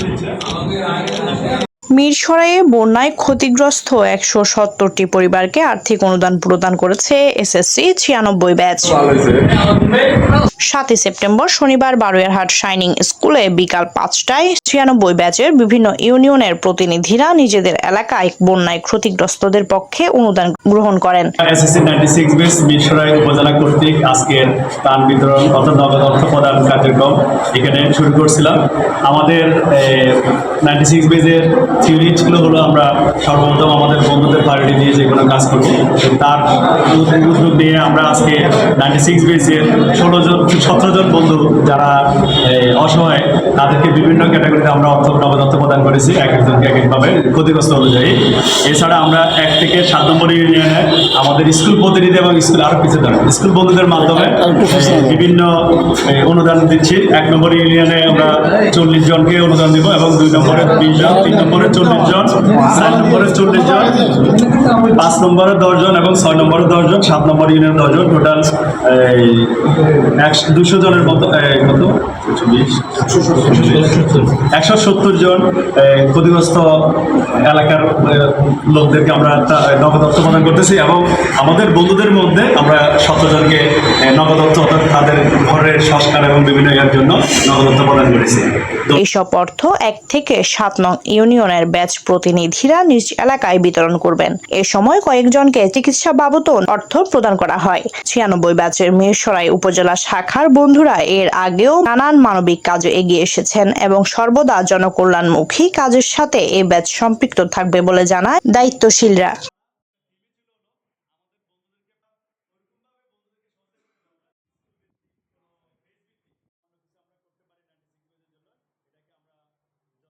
Kalau tidak. মিরসরাইয়ে বন্যায় ক্ষতিগ্রস্ত একশো সত্তরটি পরিবারকে আর্থিক অনুদান প্রদান করেছে এসএসসি ছিয়ানব্বই ব্যাচ। সাতই সেপ্টেম্বর শনিবার বারুয়ারহাট শাইনিং স্কুলে বিকাল পাঁচটায় ছিয়ানব্বই ব্যাচের বিভিন্ন ইউনিয়নের প্রতিনিধিরা নিজেদের এলাকায় বন্যায় ক্ষতিগ্রস্তদের পক্ষে অনুদান গ্রহণ করেন। উপজেলা কর্তৃক আজকের ত্রাণ বিতরণ অর্থাৎ নগদ অর্থ প্রদান কার্যক্রম এখানে শুরু করছিলাম। আমাদের নাইনটি সিক্স বেজের থিওরি ছিল হলো আমরা সর্বপ্রথম আমাদের বন্ধুদের পার্টি নিয়ে যে কোনো কাজ করব তার উদ্যোগ নিয়ে আমরা আজকে নাইনটি সিক্স বেজের ষোলো জন, সতেরো জন বন্ধু যারা অসহায় তাদেরকে বিভিন্ন ক্যাটাগরিতে আমরা অর্থ নগদ অর্থ প্রদান করেছি, এক একজনকে এক একভাবে ক্ষতিগ্রস্ত অনুযায়ী। এছাড়া আমরা এক থেকে সাত নম্বর ইউনিয়নে আমাদের স্কুল প্রতিনিধি এবং স্কুল আরও কিছু ধরনের স্কুল বন্ধুদের মাধ্যমে বিভিন্ন অনুদান দিচ্ছি। এক নম্বর ইউনিয়নে আমরা চল্লিশ জনকে অনুদান দিব এবং দুই নম্বরে বিশ জন, তিন নম্বরে চল্লিশ জন চার নম্বরে চল্লিশ জন পাঁচ নম্বরে দশজন এবং ছয় নম্বরে দশজন সাত নম্বর ইউনিয়নে দশজন টোটাল একশো দুশো জনের মতো এই, কত? একশো সত্তর জন ক্ষতিগ্রস্ত এলাকার লোকদেরকে আমরা নগদ অর্থ প্রদান করতেছি এবং আমাদের বন্ধুদের মধ্যে আমরা সত্তর জনকে অর্থ তাদের ঘরের সংস্কার এবং বিভিন্ন জন্য প্রদান করেছি। তো এইসব অর্থ এক থেকে সাত নং ইউনিয়নের ব্যাচ প্রতিনিধিরা নিজ এলাকায় বিতরণ করবেন। এ সময় কয়েকজনকে চিকিৎসা বাবদ অর্থ প্রদান করা হয়। ছিয়ানব্বই ব্যাচের মিরসরাই উপজেলা শাখার বন্ধুরা এর আগেও নানান মানবিক কাজে এগিয়ে এসেছেন এবং সর্বদা জনকল্যাণমুখী কাজের সাথে এ ব্যাচ সম্পৃক্ত থাকবে বলে জানায় দায়িত্বশীলরা।